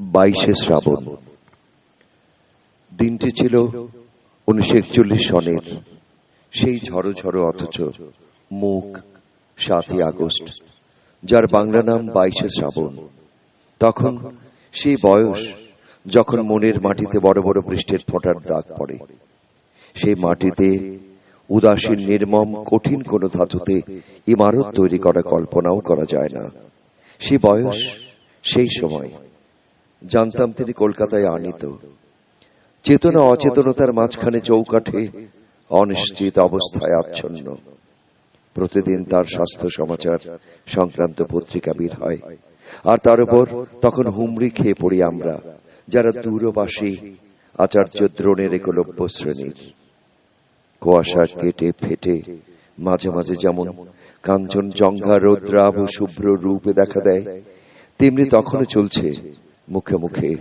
বাইশে শ্রাবণ। দিনটি ছিল উনিশশো একচল্লিশ সনের। সেই ঝড়ো ঝড়ো অথচ মুখ সাতই আগস্ট, যার বাংলা নাম বাইশে শ্রাবণ। তখন সেই বয়স যখন মনের মাটিতে বড় বড় বৃষ্টির ফোঁটার দাগ পড়ে। সেই মাটিতে উদাসীন, নির্মম, কঠিন কোন ধাতুতে ইমারত তৈরি করা কল্পনাও করা যায় না। সে বয়স সেই সময়। জানতাম তিনি কলকাতায় আনিত। চেতনা অচেতনতার মাঝখানে চৌকাঠে অনিশ্চিত অবস্থায় আচ্ছন্ন। প্রতিদিন তার স্বাস্থ্য সমাচার সংক্রান্ত পত্রিকা বের হয়। আর তার উপর তখন হুমড়ি খেয়ে পড়ি আমরা, যারা দূরবাসী, আচার্য দ্রোণের একলব্য শ্রেণির। কুয়াশা কেটে ফেটে মাঝে মাঝে যেমন কাঞ্চন জঙ্ঘা রৌদ্রাভ শুভ্র রূপে দেখা দেয়, তেমনি তখনও চলছে মুখে মুখে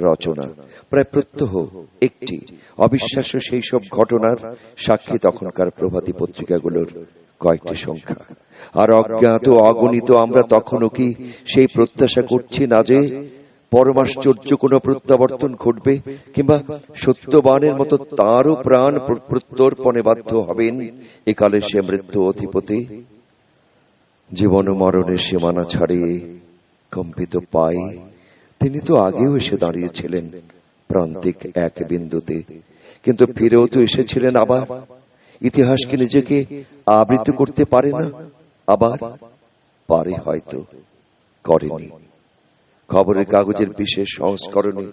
রচনা। প্রায় প্রত্যহ একটি অবিশ্বাস্য সেই সব ঘটনার সাক্ষী তখনকার প্রভাতী পত্রিকাগুলোর কয়েকটি সংখ্যা। আর অজ্ঞাত অগণিত আমরা তখনও কি সেই প্রত্যাশা করছি না যে পরমাশ্চর্য কোন প্রত্যাবর্তন ঘটবে কিংবা সত্যবানের মতো তারও প্রাণ প্রত্যর্পণে বাধ্য হবেন একালে সে মৃত্যু অধিপতি? জীবন মরণের সীমানা ছাড়িয়ে কম্পিত পায়ে তিনি তো আগেও এসে দাঁড়িয়েছিলেন, প্রান্তিক এক বিন্দুতে। কিন্তু ফিরেও তো এসেছিলেন আবার। ইতিহাসকে নিজেকে আবৃত করতে পারে না? আবার পারে হয়তো, করেনি। খবরের কাগজের বিশেষ সংস্করণে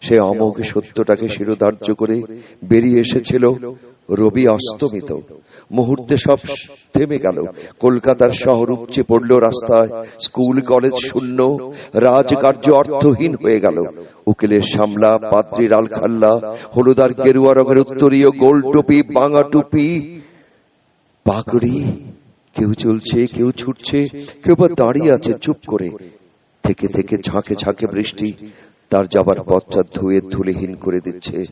সে অমোঘ সত্যটাকে শিরোধার্য করে বেরিয়ে এসেছিল রবি অস্তমিত। মুহূর্তে সব থেমে গেল। কলকাতার শহর উপচে পড়ল রাস্তায়। স্কুল, কলেজ শূন্য। রাজকার্য অর্থহীন হয়ে গেল। উকিলের সামলা পাত্রীর আলখাল্লা হলুদার গেরুয়া রঙের উত্তরীয় গোল টুপি, বাঙা টুপি। পাগড়ি? কেউ চলছে, কেউ ছুটছে, কেউ বা দাঁড়িয়ে আছে চুপ করে। থেকে থেকে ঝাঁকে ঝাঁকে বৃষ্টি, তার যাবার পথটা ধুয়ে ধুলেহীন করে দিচ্ছে।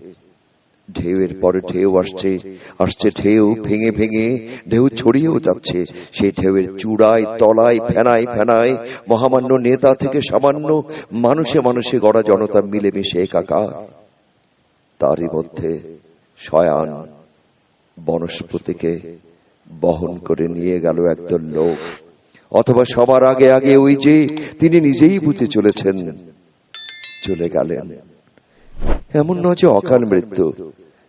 ঢেউয়ের পরে ঢেউ আসছে আসছে ঢেউ ভেঙে ভেঙে, ঢেউ ছড়িয়েও যাচ্ছে। সেই ঢেউয়ের চূড়ায়, তলায়, ফেনায় ফেনায়, মহামান্য নেতা থেকে সামান্য মানুষে মানুষে গড়া জনতা মিলেমিশে একাকার। তারই মধ্যে শয়ান বনস্পতিকে বহন করে নিয়ে গেল একদল লোক। অথবা সবার আগে আগে ওই যে তিনি নিজেই বুঝে চলেছেন, চলে গেলেন। এমন নয় যে অকাল মৃত্যু,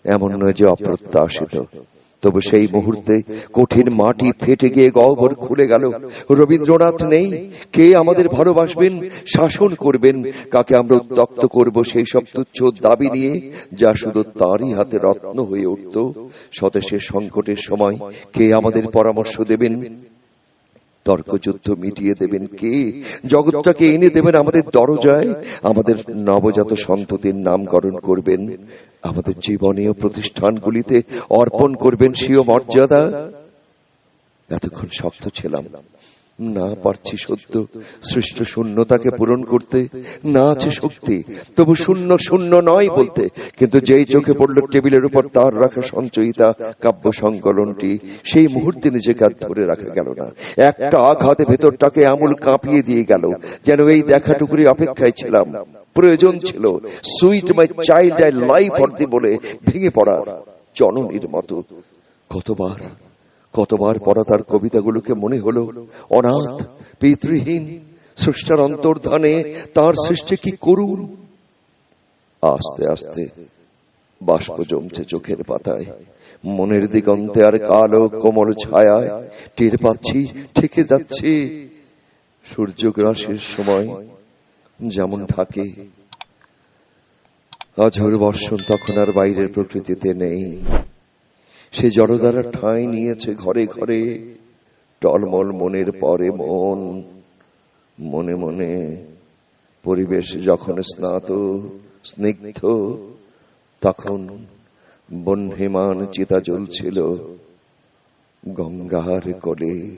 এমন নয় যে অপ্রত্যাশিত। তবে সেই মুহূর্তে কঠিন মাটি ফেটে গিয়ে গহ্বর খুলে গেল। রবীন্দ্রনাথ নেই। কে আমাদের ভালোবাসবেন? শাসন করবেন? কাকে আমরা উত্তক্ত করব? সেই সব তুচ্ছ দাবি নিয়ে, যা শুধু তারই হাতে রত্ন হয়ে উঠত। স্বদেশের সংকটের সময় কে আমাদের পরামর্শ দেবেন? তর্কযুদ্ধ মিটিয়ে দেবেন কে? জগৎটাকে এনে দেবেন আমাদের দরজায়? আমাদের নবজাত সন্ততির নামকরণ করবেন? আমাদের জীবনীয় প্রতিষ্ঠানগুলিতে অর্পণ করবেন স্বীয় মর্যাদা? এতক্ষণ শক্ত ছিলাম। না পারছি সত্য। সৃষ্ট শূন্যতাকে পূরণ করতে না আছে শক্তি। তবু শূন্য শূন্য নয় বলতে, কিন্তু যেই চোখে পড়ল টেবিলের উপর তার রাখা সঞ্চয়িতা কাব্য সংকলনটি, সেই মুহূর্তে নিজেকে আর ধরে রাখা গেল না। একটা আঘাতে ভেতরটাকে আমূল কাঁপিয়ে দিয়ে গেল, যেন এই দেখাটুকুরি অপেক্ষায় ছিলাম। প্রয়োজন ছিল sweet my child I life অর্দি বলে ভেঙে পড়ার জননীর মতো। কতবার কতবার পড়া তার কবিতাগুলোকে মনে হলো, অনাথ, পিতৃহীন স্রষ্টার অন্তর্ধানে তার সৃষ্টি কি করুন আস্তে আস্তে বাষ্প জমছে চোখের পাতায়, মনের দিগন্তে আর কালো কোমল ছায়ায় টের পাচ্ছি ঠেকে যাচ্ছে। সূর্যগ্রাসের সময় যেমন ঢাকে অঝোর বর্ষণ তখন আর বাইরের প্রকৃতিতে নেই। সে জড়দ্বারা ঠাঁই নিয়েছে ঘরে ঘরে। টলমল মনের পরে মন, মনে মনে পরিবেশ যখন স্নাত, স্নিগ্ধ, তখন বহ্নিমান চিতা জ্বলছিল গঙ্গার কোলে।